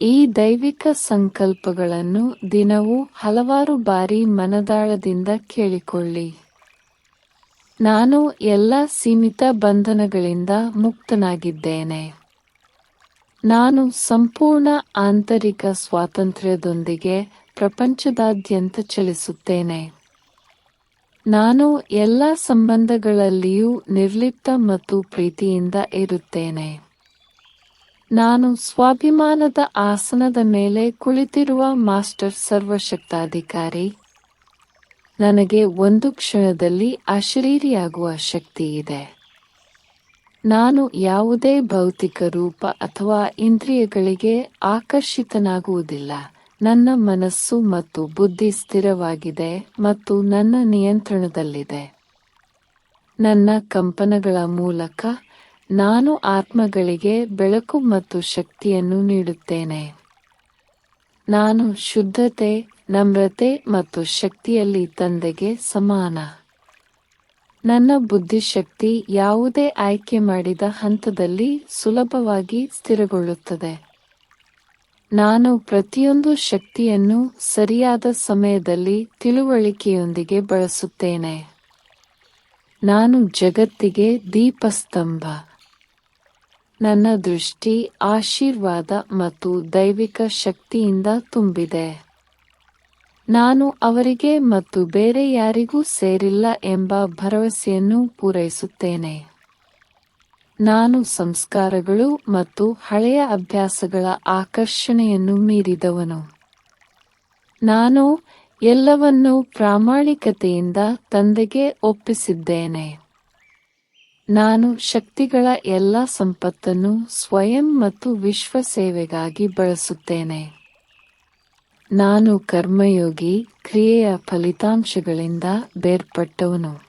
ಈ ದೈವಿಕ ಸಂಕಲ್ಪಗಳನ್ನು ದಿನವೂ ಹಲವಾರು ಬಾರಿ ಮನದಾಳದಿಂದ ಕೇಳಿಕೊಳ್ಳಿ. ನಾನು ಎಲ್ಲ ಸೀಮಿತ ಬಂಧನಗಳಿಂದ ಮುಕ್ತನಾಗಿದ್ದೇನೆ. ನಾನು ಸಂಪೂರ್ಣ ಆಂತರಿಕ ಸ್ವಾತಂತ್ರ್ಯದೊಂದಿಗೆ ಪ್ರಪಂಚದಾದ್ಯಂತ ಚಲಿಸುತ್ತೇನೆ. ನಾನು ಎಲ್ಲ ಸಂಬಂಧಗಳಲ್ಲಿಯೂ ನಿರ್ಲಿಪ್ತ ಮತ್ತು ಪ್ರೀತಿಯಿಂದ ಇರುತ್ತೇನೆ. ನಾನು ಸ್ವಾಭಿಮಾನದ ಆಸನದ ಮೇಲೆ ಕುಳಿತಿರುವ ಮಾಸ್ಟರ್ ಸರ್ವಶಕ್ತಾಧಿಕಾರಿ, ನನಗೆ ಒಂದು ಕ್ಷಣದಲ್ಲಿ ಅಶರೀರಿಯಾಗುವ ಶಕ್ತಿ ಇದೆ. ನಾನು ಯಾವುದೇ ಭೌತಿಕ ರೂಪ ಅಥವಾ ಇಂದ್ರಿಯಗಳಿಗೆ ಆಕರ್ಷಿತನಾಗುವುದಿಲ್ಲ. ನನ್ನ ಮನಸ್ಸು ಮತ್ತು ಬುದ್ಧಿ ಸ್ಥಿರವಾಗಿದೆ ಮತ್ತು ನನ್ನ ನಿಯಂತ್ರಣದಲ್ಲಿದೆ. ನನ್ನ ಕಂಪನಗಳ ಮೂಲಕ ನಾನು ಆತ್ಮಗಳಿಗೆ ಬೆಳಕು ಮತ್ತು ಶಕ್ತಿಯನ್ನು ನೀಡುತ್ತೇನೆ. ನಾನು ಶುದ್ಧತೆ, ನಮ್ರತೆ ಮತ್ತು ಶಕ್ತಿಯಲ್ಲಿ ತಂದೆಗೆ ಸಮಾನ. ನನ್ನ ಬುದ್ಧಿಶಕ್ತಿ ಯಾವುದೇ ಆಯ್ಕೆ ಮಾಡಿದ ಹಂತದಲ್ಲಿ ಸುಲಭವಾಗಿ ಸ್ಥಿರಗೊಳ್ಳುತ್ತದೆ. ನಾನು ಪ್ರತಿಯೊಂದು ಶಕ್ತಿಯನ್ನು ಸರಿಯಾದ ಸಮಯದಲ್ಲಿ ತಿಳುವಳಿಕೆಯೊಂದಿಗೆ ಬಳಸುತ್ತೇನೆ. ನಾನು ಜಗತ್ತಿಗೆ ದೀಪಸ್ತಂಭ. ನನ್ನ ದೃಷ್ಟಿ ಆಶೀರ್ವಾದ ಮತ್ತು ದೈವಿಕ ಶಕ್ತಿಯಿಂದ ತುಂಬಿದೆ. ನಾನು ಅವರಿಗೆ ಮತ್ತು ಬೇರೆ ಯಾರಿಗೂ ಸೇರಿಲ್ಲ ಎಂಬ ಭರವಸೆಯನ್ನು ಪೂರೈಸುತ್ತೇನೆ. ನಾನು ಸಂಸ್ಕಾರಗಳು ಮತ್ತು ಹಳೆಯ ಅಭ್ಯಾಸಗಳ ಆಕರ್ಷಣೆಯನ್ನು ಮೀರಿದವನು. ನಾನು ಎಲ್ಲವನ್ನೂ ಪ್ರಾಮಾಣಿಕತೆಯಿಂದ ತಂದೆಗೆ ಒಪ್ಪಿಸಿದ್ದೇನೆ. ನಾನು ಶಕ್ತಿಗಳ ಎಲ್ಲ ಸಂಪತ್ತನ್ನು ಸ್ವಯಂ ಮತ್ತು ವಿಶ್ವ ಸೇವೆಗಾಗಿ ಬಳಸುತ್ತೇನೆ. ನಾನು ಕರ್ಮಯೋಗಿ, ಕ್ರಿಯೆಯ ಫಲಿತಾಂಶಗಳಿಂದ ಬೇರ್ಪಟ್ಟವನು.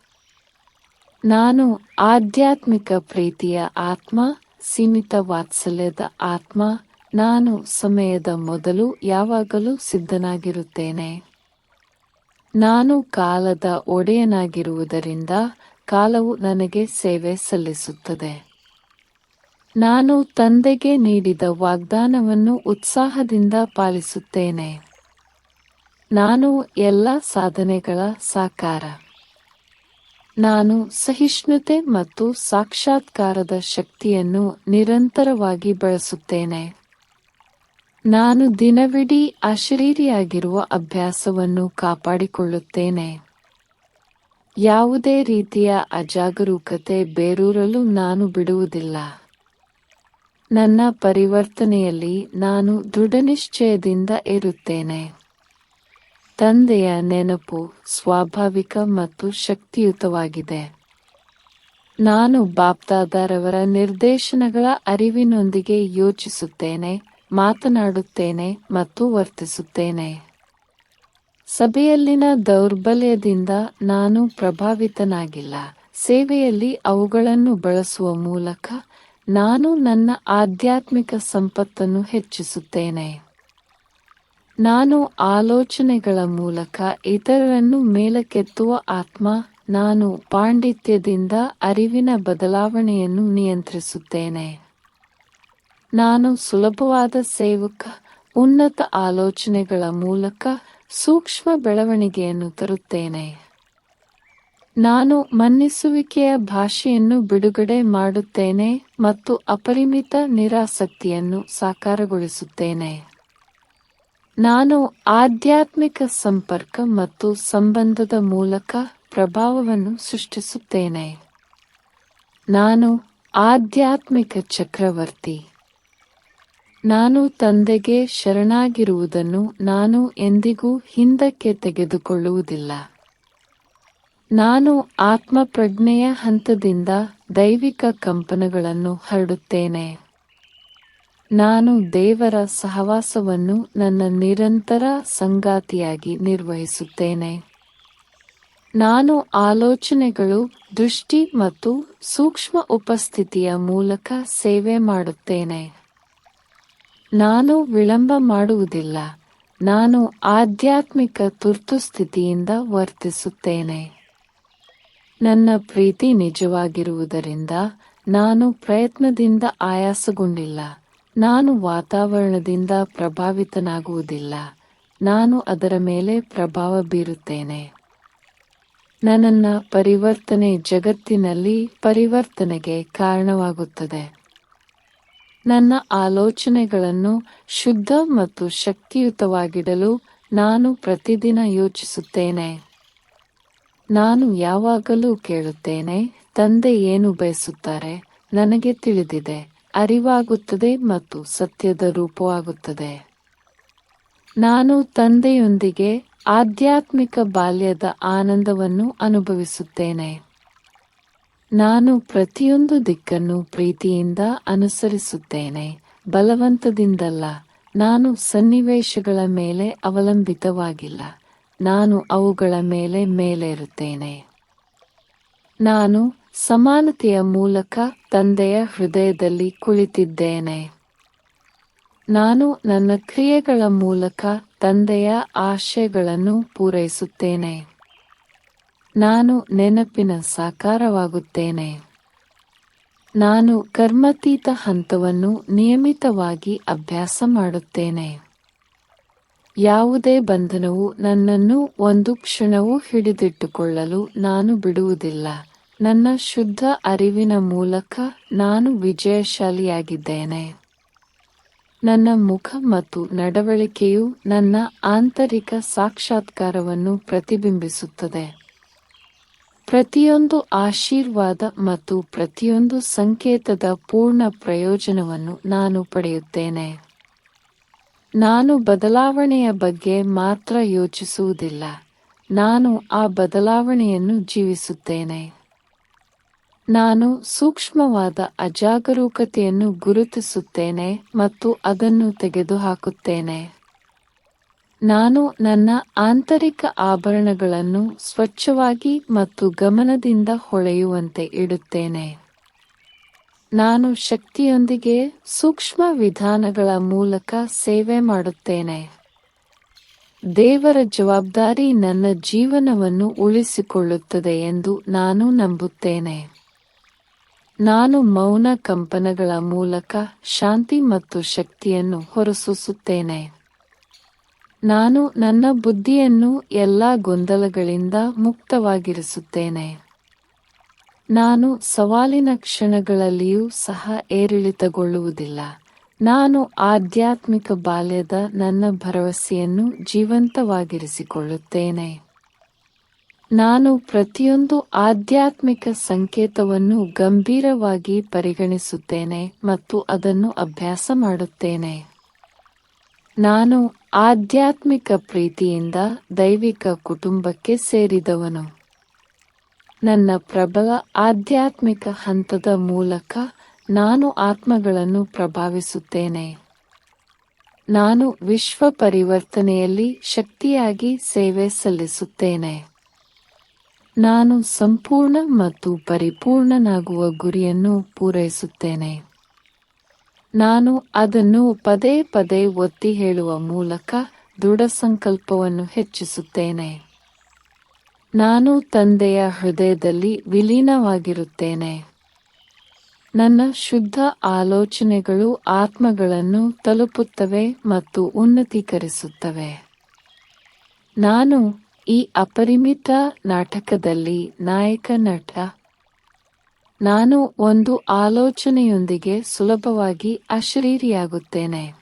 ನಾನು ಆಧ್ಯಾತ್ಮಿಕ ಪ್ರೀತಿಯ ಆತ್ಮ, ಸೀಮಿತ ವಾತ್ಸಲ್ಯದ ಆತ್ಮ, ನಾನು ಸಮಯದ ಮೊದಲು ಯಾವಾಗಲೂ ಸಿದ್ಧನಾಗಿರುತ್ತೇನೆ. ನಾನು ಕಾಲದ ಒಡೆಯನಾಗಿರುವುದರಿಂದ ಕಾಲವು ನನಗೆ ಸೇವೆ ಸಲ್ಲಿಸುತ್ತದೆ. ನಾನು ತಂದೆಗೆ ನೀಡಿದ ವಾಗ್ದಾನವನ್ನು ಉತ್ಸಾಹದಿಂದ ಪಾಲಿಸುತ್ತೇನೆ. ನಾನು ಎಲ್ಲ ಸಾಧನೆಗಳ ಸಾಕಾರ. ನಾನು ಸಹಿಷ್ಣುತೆ ಮತ್ತು ಸಾಕ್ಷಾತ್ಕಾರದ ಶಕ್ತಿಯನ್ನು ನಿರಂತರವಾಗಿ ಬಳಸುತ್ತೇನೆ. ನಾನು ದಿನವಿಡೀ ಅಶರೀರಿಯಾಗಿರುವ ಅಭ್ಯಾಸವನ್ನು ಕಾಪಾಡಿಕೊಳ್ಳುತ್ತೇನೆ. ಯಾವುದೇ ರೀತಿಯ ಅಜಾಗರೂಕತೆ ಬೇರೂರಲು ನಾನು ಬಿಡುವುದಿಲ್ಲ. ನನ್ನ ಪರಿವರ್ತನೆಯಲ್ಲಿ ನಾನು ದೃಢನಿಶ್ಚಯದಿಂದ ಇರುತ್ತೇನೆ ತಂದೆಯ ನೆನಪು ಸ್ವಾಭಾವಿಕ ಮತ್ತು ಶಕ್ತಿಯುತವಾಗಿದೆ. ನಾನು ಬಾಪ್ತಾದಾರವರ ನಿರ್ದೇಶನಗಳ ಅರಿವಿನೊಂದಿಗೆ ಯೋಚಿಸುತ್ತೇನೆ, ಮಾತನಾಡುತ್ತೇನೆ ಮತ್ತು ವರ್ತಿಸುತ್ತೇನೆ. ಸಭೆಯಲ್ಲಿನ ದೌರ್ಬಲ್ಯದಿಂದ ನಾನು ಪ್ರಭಾವಿತನಾಗಿಲ್ಲ. ಸೇವೆಯಲ್ಲಿ ಅವುಗಳನ್ನು ಬಳಸುವ ಮೂಲಕ ನಾನು ನನ್ನ ಆಧ್ಯಾತ್ಮಿಕ ಸಂಪತ್ತನ್ನು ಹೆಚ್ಚಿಸುತ್ತೇನೆ. ನಾನು ಆಲೋಚನೆಗಳ ಮೂಲಕ ಇತರರನ್ನು ಮೇಲಕ್ಕೆತ್ತುವ ಆತ್ಮ, ನಾನು ಪಾಂಡಿತ್ಯದಿಂದ ಅರಿವಿನ ಬದಲಾವಣೆಯನ್ನು ನಿಯಂತ್ರಿಸುತ್ತೇನೆ. ನಾನು ಸುಲಭವಾದ ಸೇವಕ, ಉನ್ನತ ಆಲೋಚನೆಗಳ ಮೂಲಕ ಸೂಕ್ಷ್ಮ ಬೆಳವಣಿಗೆಯನ್ನು ತರುತ್ತೇನೆ. ನಾನು ಮನ್ನಿಸುವಿಕೆಯ ಭಾಷೆಯನ್ನು ಬಿಡುಗಡೆ ಮಾಡುತ್ತೇನೆ ಮತ್ತು ಅಪರಿಮಿತ ನಿರಾಸಕ್ತಿಯನ್ನು ಸಾಕಾರಗೊಳಿಸುತ್ತೇನೆ. ನಾನು ಆಧ್ಯಾತ್ಮಿಕ ಸಂಪರ್ಕ ಮತ್ತು ಸಂಬಂಧದ ಮೂಲಕ ಪ್ರಭಾವವನ್ನು ಸೃಷ್ಟಿಸುತ್ತೇನೆ. ನಾನು ಆಧ್ಯಾತ್ಮಿಕ ಚಕ್ರವರ್ತಿ. ನಾನು ತಂದೆಗೆ ಶರಣಾಗಿರುವುದನ್ನು ನಾನು ಎಂದಿಗೂ ಹಿಂದಕ್ಕೆ ತೆಗೆದುಕೊಳ್ಳುವುದಿಲ್ಲ. ನಾನು ಆತ್ಮಪ್ರಜ್ಞೆಯ ಹಂತದಿಂದ ದೈವಿಕ ಕಂಪನಗಳನ್ನು ಹರಡುತ್ತೇನೆ. ನಾನು ದೇವರ ಸಹವಾಸವನ್ನು ನನ್ನ ನಿರಂತರ ಸಂಗಾತಿಯಾಗಿ ನಿರ್ವಹಿಸುತ್ತೇನೆ. ನಾನು ಆಲೋಚನೆಗಳು, ದೃಷ್ಟಿ ಮತ್ತು ಸೂಕ್ಷ್ಮ ಉಪಸ್ಥಿತಿಯ ಮೂಲಕ ಸೇವೆ ಮಾಡುತ್ತೇನೆ. ನಾನು ವಿಳಂಬ ಮಾಡುವುದಿಲ್ಲ. ನಾನು ಆಧ್ಯಾತ್ಮಿಕ ತುರ್ತು ಸ್ಥಿತಿಯಿಂದ ವರ್ತಿಸುತ್ತೇನೆ. ನನ್ನ ಪ್ರೀತಿ ನಿಜವಾಗಿರುವುದರಿಂದ ನಾನು ಪ್ರಯತ್ನದಿಂದ ಆಯಾಸಗೊಂಡಿಲ್ಲ. ನಾನು ವಾತಾವರಣದಿಂದ ಪ್ರಭಾವಿತನಾಗುವುದಿಲ್ಲ. ನಾನು ಅದರ ಮೇಲೆ ಪ್ರಭಾವ ಬೀರುತ್ತೇನೆ. ನನ್ನ ಪರಿವರ್ತನೆ ಜಗತ್ತಿನಲ್ಲಿ ಪರಿವರ್ತನೆಗೆ ಕಾರಣವಾಗುತ್ತದೆ. ನನ್ನ ಆಲೋಚನೆಗಳನ್ನು ಶುದ್ಧ ಮತ್ತು ಶಕ್ತಿಯುತವಾಗಿಡಲು ನಾನು ಪ್ರತಿದಿನ ಯೋಚಿಸುತ್ತೇನೆ. ನಾನು ಯಾವಾಗಲೂ ಕೇಳುತ್ತೇನೆ, ತಂದೆ ಏನು ಬಯಸುತ್ತಾರೆ? ನನಗೆ ತಿಳಿದಿದೆ, ಅರಿವಾಗುತ್ತದೆ ಮತ್ತು ಸತ್ಯದ ರೂಪವಾಗುತ್ತದೆ. ನಾನು ತಂದೆಯೊಂದಿಗೆ ಆಧ್ಯಾತ್ಮಿಕ ಬಾಲ್ಯದ ಆನಂದವನ್ನು ಅನುಭವಿಸುತ್ತೇನೆ. ನಾನು ಪ್ರತಿಯೊಂದು ದಿಕ್ಕನ್ನು ಪ್ರೀತಿಯಿಂದ ಅನುಸರಿಸುತ್ತೇನೆ. ಬಲವಂತದಿಂದಲ್ಲ, ನಾನು ಸನ್ನಿವೇಶಗಳ ಮೇಲೆ ಅವಲಂಬಿತವಾಗಿಲ್ಲ. ನಾನು ಅವುಗಳ ಮೇಲೆ ಮೇಲೇರುತ್ತೇನೆ. ನಾನು ಸಮಾನತೆಯ ಮೂಲಕ ತಂದೆಯ ಹೃದಯದಲ್ಲಿ ಕುಳಿತಿದ್ದೇನೆ. ನಾನು ನನ್ನ ಕ್ರಿಯೆಗಳ ಮೂಲಕ ತಂದೆಯ ಆಶಯಗಳನ್ನು ಪೂರೈಸುತ್ತೇನೆ. ನಾನು ನೆನಪಿನ ಸಾಕಾರವಾಗುತ್ತೇನೆ. ನಾನು ಕರ್ಮತೀತ ಹಂತವನ್ನು ನಿಯಮಿತವಾಗಿ ಅಭ್ಯಾಸ ಮಾಡುತ್ತೇನೆ. ಯಾವುದೇ ಬಂಧನವು ನನ್ನನ್ನು ಒಂದು ಕ್ಷಣವೂ ಹಿಡಿದಿಟ್ಟುಕೊಳ್ಳಲು ನಾನು ಬಿಡುವುದಿಲ್ಲ. ನನ್ನ ಶುದ್ಧ ಅರಿವಿನ ಮೂಲಕ ನಾನು ವಿಜಯಶಾಲಿಯಾಗಿದ್ದೇನೆ. ನನ್ನ ಮುಖ ಮತ್ತು ನಡವಳಿಕೆಯು ನನ್ನ ಆಂತರಿಕ ಸಾಕ್ಷಾತ್ಕಾರವನ್ನು ಪ್ರತಿಬಿಂಬಿಸುತ್ತದೆ. ಪ್ರತಿಯೊಂದು ಆಶೀರ್ವಾದ ಮತ್ತು ಪ್ರತಿಯೊಂದು ಸಂಕೇತದ ಪೂರ್ಣ ಪ್ರಯೋಜನವನ್ನು ನಾನು ಪಡೆಯುತ್ತೇನೆ. ನಾನು ಬದಲಾವಣೆಯ ಬಗ್ಗೆ ಮಾತ್ರ ಯೋಚಿಸುವುದಿಲ್ಲ. ನಾನು ಆ ಬದಲಾವಣೆಯನ್ನು ಜೀವಿಸುತ್ತೇನೆ. ನಾನು ಸೂಕ್ಷ್ಮವಾದ ಅಜಾಗರೂಕತೆಯನ್ನು ಗುರುತಿಸುತ್ತೇನೆ ಮತ್ತು ಅದನ್ನು ತೆಗೆದುಹಾಕುತ್ತೇನೆ. ನಾನು ನನ್ನ ಆಂತರಿಕ ಆಭರಣಗಳನ್ನು ಸ್ವಚ್ಛವಾಗಿ ಮತ್ತು ಗಮನದಿಂದ ಹೊಳೆಯುವಂತೆ ಇಡುತ್ತೇನೆ. ನಾನು ಶಕ್ತಿಯೊಂದಿಗೆ ಸೂಕ್ಷ್ಮ ವಿಧಾನಗಳ ಮೂಲಕ ಸೇವೆ ಮಾಡುತ್ತೇನೆ. ದೇವರ ಜವಾಬ್ದಾರಿ ನನ್ನ ಜೀವನವನ್ನು ಉಳಿಸಿಕೊಳ್ಳುತ್ತದೆ ಎಂದು ನಾನು ನಂಬುತ್ತೇನೆ. ನಾನು ಮೌನ ಕಂಪನಗಳ ಮೂಲಕ ಶಾಂತಿ ಮತ್ತು ಶಕ್ತಿಯನ್ನು ಹೊರಸೂಸುತ್ತೇನೆ. ನಾನು ನನ್ನ ಬುದ್ಧಿಯನ್ನು ಎಲ್ಲ ಗೊಂದಲಗಳಿಂದ ಮುಕ್ತವಾಗಿರಿಸುತ್ತೇನೆ. ನಾನು ಸವಾಲಿನ ಕ್ಷಣಗಳಲ್ಲಿಯೂ ಸಹ ಏರಿಳಿತಗೊಳ್ಳುವುದಿಲ್ಲ. ನಾನು ಆಧ್ಯಾತ್ಮಿಕ ಬಾಲ್ಯದ ನನ್ನ ಭರವಸೆಯನ್ನು ಜೀವಂತವಾಗಿರಿಸಿಕೊಳ್ಳುತ್ತೇನೆ. ನಾನು ಪ್ರತಿಯೊಂದು ಆಧ್ಯಾತ್ಮಿಕ ಸಂಕೇತವನ್ನು ಗಂಭೀರವಾಗಿ ಪರಿಗಣಿಸುತ್ತೇನೆ ಮತ್ತು ಅದನ್ನು ಅಭ್ಯಾಸ ಮಾಡುತ್ತೇನೆ. ನಾನು ಆಧ್ಯಾತ್ಮಿಕ ಪ್ರೀತಿಯಿಂದ ದೈವಿಕ ಕುಟುಂಬಕ್ಕೆ ಸೇರಿದವನು. ನನ್ನ ಪ್ರಬಲ ಆಧ್ಯಾತ್ಮಿಕ ಹಂತದ ಮೂಲಕ ನಾನು ಆತ್ಮಗಳನ್ನು ಪ್ರಭಾವಿಸುತ್ತೇನೆ. ನಾನು ವಿಶ್ವ ಪರಿವರ್ತನೆಯಲ್ಲಿ ಶಕ್ತಿಯಾಗಿ ಸೇವೆ ಸಲ್ಲಿಸುತ್ತೇನೆ. ನಾನು ಸಂಪೂರ್ಣ ಮತ್ತು ಪರಿಪೂರ್ಣನಾಗುವ ಗುರಿಯನ್ನು ಪೂರೈಸುತ್ತೇನೆ. ನಾನು ಅದನ್ನು ಪದೇ ಪದೇ ಒತ್ತಿ ಹೇಳುವ ಮೂಲಕ ದೃಢ ಸಂಕಲ್ಪವನ್ನು ಹೆಚ್ಚಿಸುತ್ತೇನೆ. ನಾನು ತಂದೆಯ ಹೃದಯದಲ್ಲಿ ವಿಲೀನವಾಗಿರುತ್ತೇನೆ. ನನ್ನ ಶುದ್ಧ ಆಲೋಚನೆಗಳು ಆತ್ಮಗಳನ್ನು ತಲುಪುತ್ತವೆ ಮತ್ತು ಉನ್ನತೀಕರಿಸುತ್ತವೆ. ನಾನು ಈ ಅಪರಿಮಿತ ನಾಟಕದಲ್ಲಿ ನಾಯಕ ನಟ ನಾನು ಒಂದು ಆಲೋಚನೆಯೊಂದಿಗೆ ಸುಲಭವಾಗಿ ಅಶರೀರಿಯಾಗುತ್ತೇನೆ.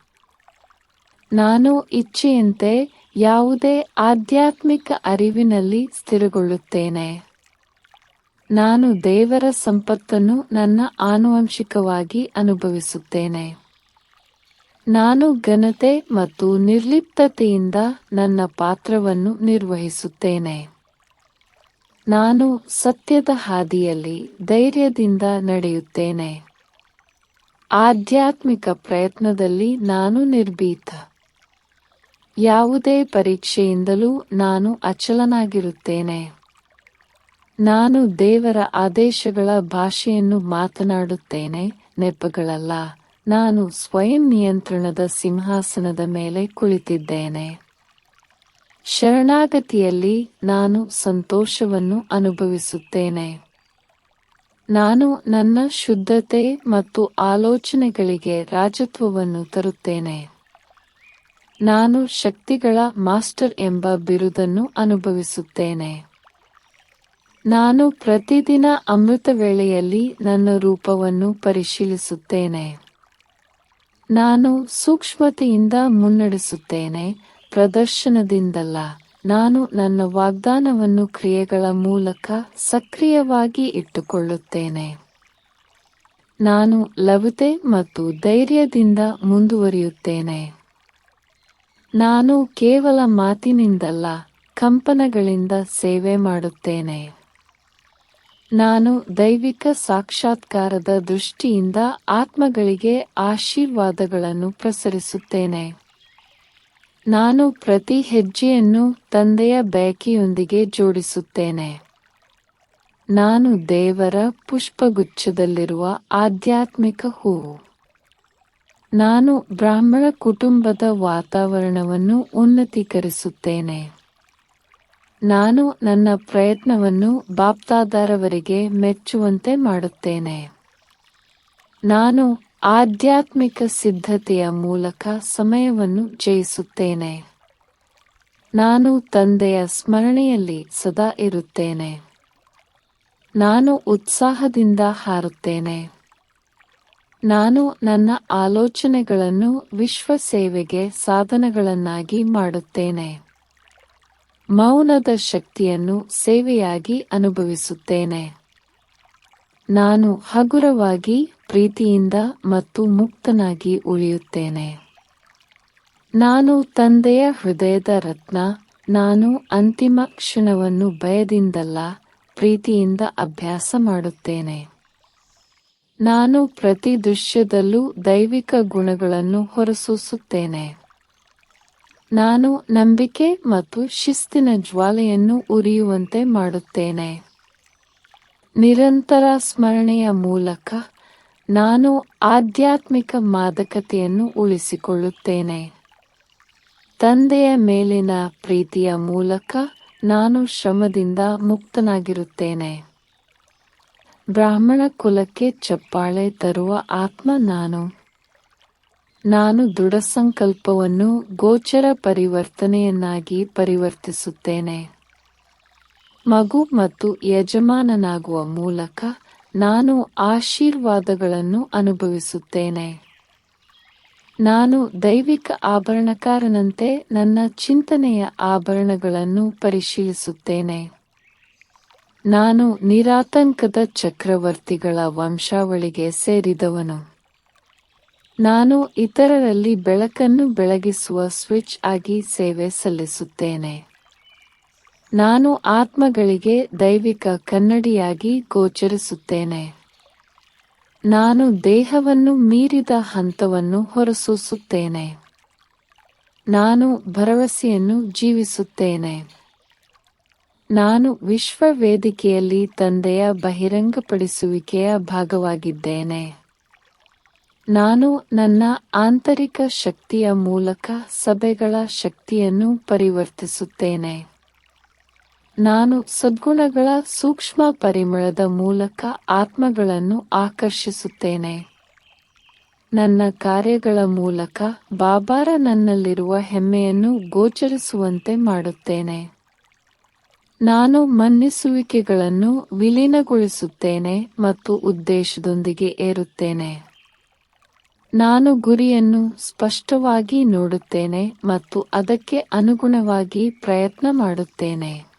ನಾನು ಇಚ್ಛೆಯಂತೆ ಯಾವುದೇ ಆಧ್ಯಾತ್ಮಿಕ ಅರಿವಿನಲ್ಲಿ ಸ್ಥಿರಗೊಳ್ಳುತ್ತೇನೆ. ನಾನು ದೇವರ ಸಂಪತ್ತನ್ನು ನನ್ನ ಆನುವಂಶಿಕವಾಗಿ ಅನುಭವಿಸುತ್ತೇನೆ. ನಾನು ಘನತೆ ಮತ್ತು ನಿರ್ಲಿಪ್ತತೆಯಿಂದ ನನ್ನ ಪಾತ್ರವನ್ನು ನಿರ್ವಹಿಸುತ್ತೇನೆ. ನಾನು ಸತ್ಯದ ಹಾದಿಯಲ್ಲಿ ಧೈರ್ಯದಿಂದ ನಡೆಯುತ್ತೇನೆ. ಆಧ್ಯಾತ್ಮಿಕ ಪ್ರಯತ್ನದಲ್ಲಿ ನಾನು ನಿರ್ಭೀತ. ಯಾವುದೇ ಪರೀಕ್ಷೆಯಿಂದಲೂ ನಾನು ಅಚಲನಾಗಿರುತ್ತೇನೆ. ನಾನು ದೇವರ ಆದೇಶಗಳ ಭಾಷೆಯನ್ನು ಮಾತನಾಡುತ್ತೇನೆ, ನೆಪಗಳಲ್ಲ. ನಾನು ಸ್ವಯಂ ನಿಯಂತ್ರಣದ ಸಿಂಹಾಸನದ ಮೇಲೆ ಕುಳಿತಿದ್ದೇನೆ. ಶರಣಾಗತಿಯಲ್ಲಿ ನಾನು ಸಂತೋಷವನ್ನು ಅನುಭವಿಸುತ್ತೇನೆ. ನಾನು ನನ್ನ ಶುದ್ಧತೆ ಮತ್ತು ಆಲೋಚನೆಗಳಿಗೆ ರಾಜತ್ವವನ್ನು ತರುತ್ತೇನೆ. ನಾನು ಶಕ್ತಿಗಳ ಮಾಸ್ಟರ್ ಎಂಬ ಬಿರುದನ್ನು ಅನುಭವಿಸುತ್ತೇನೆ. ನಾನು ಪ್ರತಿದಿನ ಅಮೃತ ವೇಳೆಯಲ್ಲಿ ನನ್ನ ರೂಪವನ್ನು ಪರಿಶೀಲಿಸುತ್ತೇನೆ. ನಾನು ಸೂಕ್ಷ್ಮತೆಯಿಂದ ಮುನ್ನಡೆಸುತ್ತೇನೆ. ಪ್ರದರ್ಶನದಿಂದಲ್ಲ, ನಾನು ನನ್ನ ವಾಗ್ದಾನವನ್ನು ಕ್ರಿಯೆಗಳ ಮೂಲಕ ಸಕ್ರಿಯವಾಗಿ ಇಟ್ಟುಕೊಳ್ಳುತ್ತೇನೆ. ನಾನು ಲವತೆ ಮತ್ತು ಧೈರ್ಯದಿಂದ ಮುಂದುವರಿಯುತ್ತೇನೆ. ನಾನು ಕೇವಲ ಮಾತಿನಿಂದಲ್ಲ, ಕಂಪನಗಳಿಂದ ಸೇವೆ ಮಾಡುತ್ತೇನೆ. ನಾನು ದೈವಿಕ ಸಾಕ್ಷಾತ್ಕಾರದ ದೃಷ್ಟಿಯಿಂದ ಆತ್ಮಗಳಿಗೆ ಆಶೀರ್ವಾದಗಳನ್ನು ಪ್ರಸರಿಸುತ್ತೇನೆ. ನಾನು ಪ್ರತಿ ಹೆಜ್ಜೆಯನ್ನು ತಂದೆಯ ಬಯಕೆಯೊಂದಿಗೆ ಜೋಡಿಸುತ್ತೇನೆ. ನಾನು ದೇವರ ಪುಷ್ಪಗುಚ್ಛದಲ್ಲಿರುವ ಆಧ್ಯಾತ್ಮಿಕ ಹೂವು ನಾನು ಬ್ರಾಹ್ಮಣ ಕುಟುಂಬದ ವಾತಾವರಣವನ್ನು ಉನ್ನತೀಕರಿಸುತ್ತೇನೆ. ನಾನು ನನ್ನ ಪ್ರಯತ್ನವನ್ನು ಬಾಪ್ತಾದಾರವರಿಗೆ ಮೆಚ್ಚುವಂತೆ ಮಾಡುತ್ತೇನೆ. ನಾನು ಆಧ್ಯಾತ್ಮಿಕ ಸಿದ್ಧತೆಯ ಮೂಲಕ ಸಮಯವನ್ನು ಜಯಿಸುತ್ತೇನೆ. ನಾನು ತಂದೆಯ ಸ್ಮರಣೆಯಲ್ಲಿ ಸದಾ ಇರುತ್ತೇನೆ. ನಾನು ಉತ್ಸಾಹದಿಂದ ಹಾರುತ್ತೇನೆ. ನಾನು ನನ್ನ ಆಲೋಚನೆಗಳನ್ನು ವಿಶ್ವ ಸೇವೆಗೆ ಸಾಧನಗಳನ್ನಾಗಿ ಮಾಡುತ್ತೇನೆ. ಮೌನದ ಶಕ್ತಿಯನ್ನು ಸೇವೆಯಾಗಿ ಅನುಭವಿಸುತ್ತೇನೆ. ನಾನು ಹಗುರವಾಗಿ ಪ್ರೀತಿಯಿಂದ ಮತ್ತು ಮುಕ್ತನಾಗಿ ಉಳಿಯುತ್ತೇನೆ. ನಾನು ತಂದೆಯ ಹೃದಯದ ರತ್ನ, ನಾನು ಅಂತಿಮ ಕ್ಷಣವನ್ನು ಭಯದಿಂದಲ್ಲ ಪ್ರೀತಿಯಿಂದ ಅಭ್ಯಾಸ ಮಾಡುತ್ತೇನೆ. ನಾನು ಪ್ರತಿ ದೃಶ್ಯದಲ್ಲೂ ದೈವಿಕ ಗುಣಗಳನ್ನು ಹೊರಸೂಸುತ್ತೇನೆ. ನಾನು ನಂಬಿಕೆ ಮತ್ತು ಶಿಸ್ತಿನ ಜ್ವಾಲೆಯನ್ನು ಉರಿಯುವಂತೆ ಮಾಡುತ್ತೇನೆ. ನಿರಂತರ ಸ್ಮರಣೆಯ ಮೂಲಕ ನಾನು ಆಧ್ಯಾತ್ಮಿಕ ಮಾದಕತೆಯನ್ನು ಉಳಿಸಿಕೊಳ್ಳುತ್ತೇನೆ. ತಂದೆಯ ಮೇಲಿನ ಪ್ರೀತಿಯ ಮೂಲಕ ನಾನು ಶ್ರಮದಿಂದ ಮುಕ್ತನಾಗಿರುತ್ತೇನೆ. ಬ್ರಾಹ್ಮಣ ಕುಲಕ್ಕೆ ಚಪ್ಪಾಳೆ ತರುವ ಆತ್ಮ ನಾನು. ನಾನು ದೃಢ ಸಂಕಲ್ಪವನ್ನು ಗೋಚರ ಪರಿವರ್ತನೆಯನ್ನಾಗಿ ಪರಿವರ್ತಿಸುತ್ತೇನೆ. ಮಗು ಮತ್ತು ಯಜಮಾನನಾಗುವ ಮೂಲಕ ನಾನು ಆಶೀರ್ವಾದಗಳನ್ನು ಅನುಭವಿಸುತ್ತೇನೆ. ನಾನು ದೈವಿಕ ಆಭರಣಕಾರನಂತೆ ನನ್ನ ಚಿಂತನೆಯ ಆಭರಣಗಳನ್ನು ಪರಿಶೀಲಿಸುತ್ತೇನೆ. ನಾನು ನಿರಾತಂಕದ ಚಕ್ರವರ್ತಿಗಳ ವಂಶಾವಳಿಗೆ ಸೇರಿದವನು. ನಾನು ಇತರರಲ್ಲಿ ಬೆಳಕನ್ನು ಬೆಳಗಿಸುವ ಸ್ವಿಚ್ ಆಗಿ ಸೇವೆ ಸಲ್ಲಿಸುತ್ತೇನೆ. ನಾನು ಆತ್ಮಗಳಿಗೆ ದೈವಿಕ ಕನ್ನಡಿಯಾಗಿ ಗೋಚರಿಸುತ್ತೇನೆ. ನಾನು ದೇಹವನ್ನು ಮೀರಿದ ಹಂತವನ್ನು ಹೊರಸೂಸುತ್ತೇನೆ. ನಾನು ಭರವಸೆಯನ್ನು ಜೀವಿಸುತ್ತೇನೆ. ನಾನು ವಿಶ್ವ ವೇದಿಕೆಯಲ್ಲಿ ತಂದೆಯ ಬಹಿರಂಗಪಡಿಸುವಿಕೆಯ ಭಾಗವಾಗಿದ್ದೇನೆ. ನಾನು ನನ್ನ ಆಂತರಿಕ ಶಕ್ತಿಯ ಮೂಲಕ ಸಭೆಗಳ ಶಕ್ತಿಯನ್ನು ಪರಿವರ್ತಿಸುತ್ತೇನೆ. ನಾನು ಸದ್ಗುಣಗಳ ಸೂಕ್ಷ್ಮ ಪರಿಮಳದ ಮೂಲಕ ಆತ್ಮಗಳನ್ನು ಆಕರ್ಷಿಸುತ್ತೇನೆ. ನನ್ನ ಕಾರ್ಯಗಳ ಮೂಲಕ ಬಾಬಾರ ನನ್ನಲ್ಲಿರುವ ಹೆಮ್ಮೆಯನ್ನು ಗೋಚರಿಸುವಂತೆ ಮಾಡುತ್ತೇನೆ. ನಾನು ಮನ್ನಿಸುವಿಕೆಗಳನ್ನು ವಿಲೀನಗೊಳಿಸುತ್ತೇನೆ ಮತ್ತು ಉದ್ದೇಶದೊಂದಿಗೆ ಏರುತ್ತೇನೆ. ನಾನು ಗುರಿಯನ್ನು ಸ್ಪಷ್ಟವಾಗಿ ನೋಡುತ್ತೇನೆ ಮತ್ತು ಅದಕ್ಕೆ ಅನುಗುಣವಾಗಿ ಪ್ರಯತ್ನ ಮಾಡುತ್ತೇನೆ.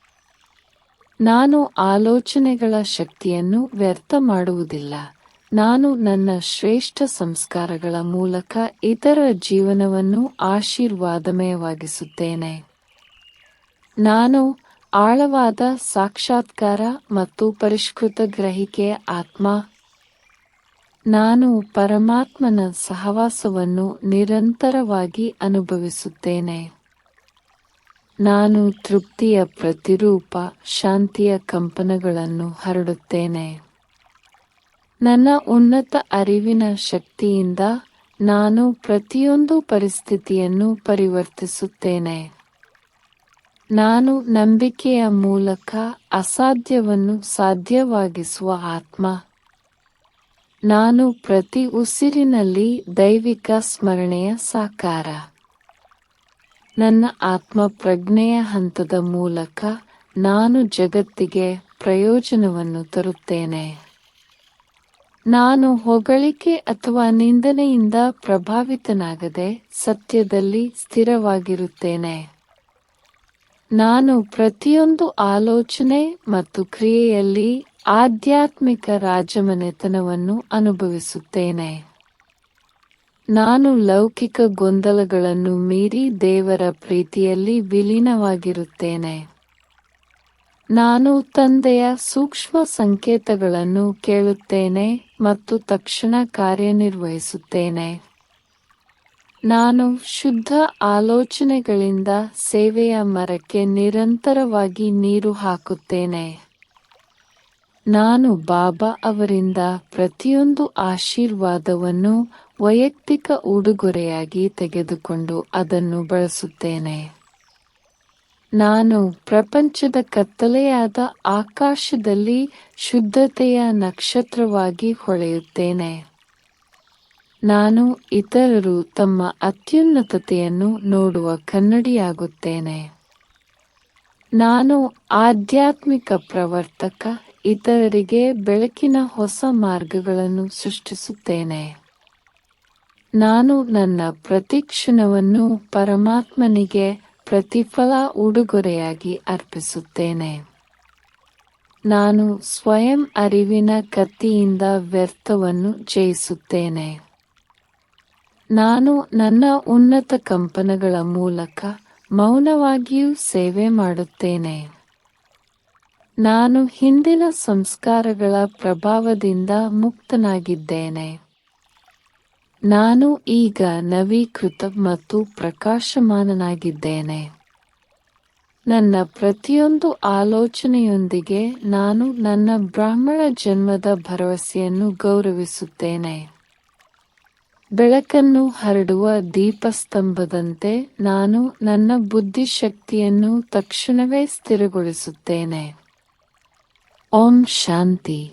ನಾನು ಆಲೋಚನೆಗಳ ಶಕ್ತಿಯನ್ನು ವ್ಯರ್ಥ ಮಾಡುವುದಿಲ್ಲ. ನಾನು ನನ್ನ ಶ್ರೇಷ್ಠ ಸಂಸ್ಕಾರಗಳ ಮೂಲಕ ಇತರ ಜೀವನವನ್ನು ಆಶೀರ್ವಾದಮಯವಾಗಿಸುತ್ತೇನೆ. ನಾನು ಆಳವಾದ ಸಾಕ್ಷಾತ್ಕಾರ ಮತ್ತು ಪರಿಷ್ಕೃತ ಗ್ರಹಿಕೆಯ ಆತ್ಮ. ನಾನು ಪರಮಾತ್ಮನ ಸಹವಾಸವನ್ನು ನಿರಂತರವಾಗಿ ಅನುಭವಿಸುತ್ತೇನೆ. ನಾನು ತೃಪ್ತಿಯ ಪ್ರತಿರೂಪ, ಶಾಂತಿಯ ಕಂಪನಗಳನ್ನು ಹರಡುತ್ತೇನೆ. ನನ್ನ ಉನ್ನತ ಅರಿವಿನ ಶಕ್ತಿಯಿಂದ ನಾನು ಪ್ರತಿಯೊಂದು ಪರಿಸ್ಥಿತಿಯನ್ನು ಪರಿವರ್ತಿಸುತ್ತೇನೆ. ನಾನು ನಂಬಿಕೆಯ ಮೂಲಕ ಅಸಾಧ್ಯವನ್ನು ಸಾಧ್ಯವಾಗಿಸುವ ಆತ್ಮ. ನಾನು ಪ್ರತಿ ಉಸಿರಿನಲ್ಲಿ ದೈವಿಕ ಸ್ಮರಣೆಯ ಸಾಕಾರ. ನನ್ನ ಆತ್ಮ ಪ್ರಜ್ಞೆಯ ಹಂತದ ಮೂಲಕ ನಾನು ಜಗತ್ತಿಗೆ ಪ್ರಯೋಜನವನ್ನು ತರುತ್ತೇನೆ. ನಾನು ಹೊಗಳಿಕೆ ಅಥವಾ ನಿಂದನೆಯಿಂದ ಪ್ರಭಾವಿತನಾಗದೆ ಸತ್ಯದಲ್ಲಿ ಸ್ಥಿರವಾಗಿರುತ್ತೇನೆ. ನಾನು ಪ್ರತಿಯೊಂದು ಆಲೋಚನೆ ಮತ್ತು ಕ್ರಿಯೆಯಲ್ಲಿ ಆಧ್ಯಾತ್ಮಿಕ ರಾಜಮನೆತನವನ್ನು ಅನುಭವಿಸುತ್ತೇನೆ. ನಾನು ಲೌಕಿಕ ಗೊಂದಲಗಳನ್ನು ಮೀರಿ ದೇವರ ಪ್ರೀತಿಯಲ್ಲಿ ವಿಲೀನವಾಗಿರುತ್ತೇನೆ. ನಾನು ತಂದೆಯ ಸೂಕ್ಷ್ಮ ಸಂಕೇತಗಳನ್ನು ಕೇಳುತ್ತೇನೆ ಮತ್ತು ತಕ್ಷಣ ಕಾರ್ಯನಿರ್ವಹಿಸುತ್ತೇನೆ. ನಾನು ಶುದ್ಧ ಆಲೋಚನೆಗಳಿಂದ ಸೇವೆಯ ಮರಕ್ಕೆ ನಿರಂತರವಾಗಿ ನೀರು ಹಾಕುತ್ತೇನೆ. ನಾನು ಬಾಬಾ ಅವರಿಂದ ಪ್ರತಿಯೊಂದು ಆಶೀರ್ವಾದವನ್ನು ವೈಯಕ್ತಿಕ ಉಡುಗೊರೆಯಾಗಿ ತೆಗೆದುಕೊಂಡು ಅದನ್ನು ಬಳಸುತ್ತೇನೆ. ನಾನು ಪ್ರಪಂಚದ ಕತ್ತಲೆಯಾದ ಆಕಾಶದಲ್ಲಿ ಶುದ್ಧತೆಯ ನಕ್ಷತ್ರವಾಗಿ ಹೊಳೆಯುತ್ತೇನೆ. ನಾನು ಇತರರು ತಮ್ಮ ಅತ್ಯುನ್ನತತೆಯನ್ನು ನೋಡುವ ಕನ್ನಡಿಯಾಗುತ್ತೇನೆ. ನಾನು ಆಧ್ಯಾತ್ಮಿಕ ಪ್ರವರ್ತಕ, ಇತರರಿಗೆ ಬೆಳಕಿನ ಹೊಸ ಮಾರ್ಗಗಳನ್ನು ಸೃಷ್ಟಿಸುತ್ತೇನೆ. ನಾನು ನನ್ನ ಪ್ರತಿಕ್ಷಣವನ್ನು ಪರಮಾತ್ಮನಿಗೆ ಪ್ರತಿಫಲ ಉಡುಗೊರೆಯಾಗಿ ಅರ್ಪಿಸುತ್ತೇನೆ. ನಾನು ಸ್ವಯಂ ಅರಿವಿನ ಕತ್ತಿಯಿಂದ ವ್ಯರ್ಥವನ್ನು ಜಯಿಸುತ್ತೇನೆ. ನಾನು ನನ್ನ ಉನ್ನತ ಕಂಪನಗಳ ಮೂಲಕ ಮೌನವಾಗಿಯೂ ಸೇವೆ ಮಾಡುತ್ತೇನೆ. ನಾನು ಹಿಂದಿನ ಸಂಸ್ಕಾರಗಳ ಪ್ರಭಾವದಿಂದ ಮುಕ್ತನಾಗಿದ್ದೇನೆ. ನಾನು ಈಗ ನವೀಕೃತ ಮತ್ತು ಪ್ರಕಾಶಮಾನನಾಗಿದ್ದೇನೆ. ನನ್ನ ಪ್ರತಿಯೊಂದು ಆಲೋಚನೆಯೊಂದಿಗೆ ನಾನು ನನ್ನ ಬ್ರಾಹ್ಮಣ ಜನ್ಮದ ಭರವಸೆಯನ್ನು ಗೌರವಿಸುತ್ತೇನೆ. ಬೆಳಕನ್ನು ಹರಡುವ ದೀಪಸ್ತಂಭದಂತೆ ನಾನು ನನ್ನ ಬುದ್ಧಿಶಕ್ತಿಯನ್ನು ತಕ್ಷಣವೇ ಸ್ಥಿರಗೊಳಿಸುತ್ತೇನೆ. ಓಂ ಶಾಂತಿ.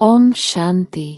ಓಂ ಶಾಂತಿ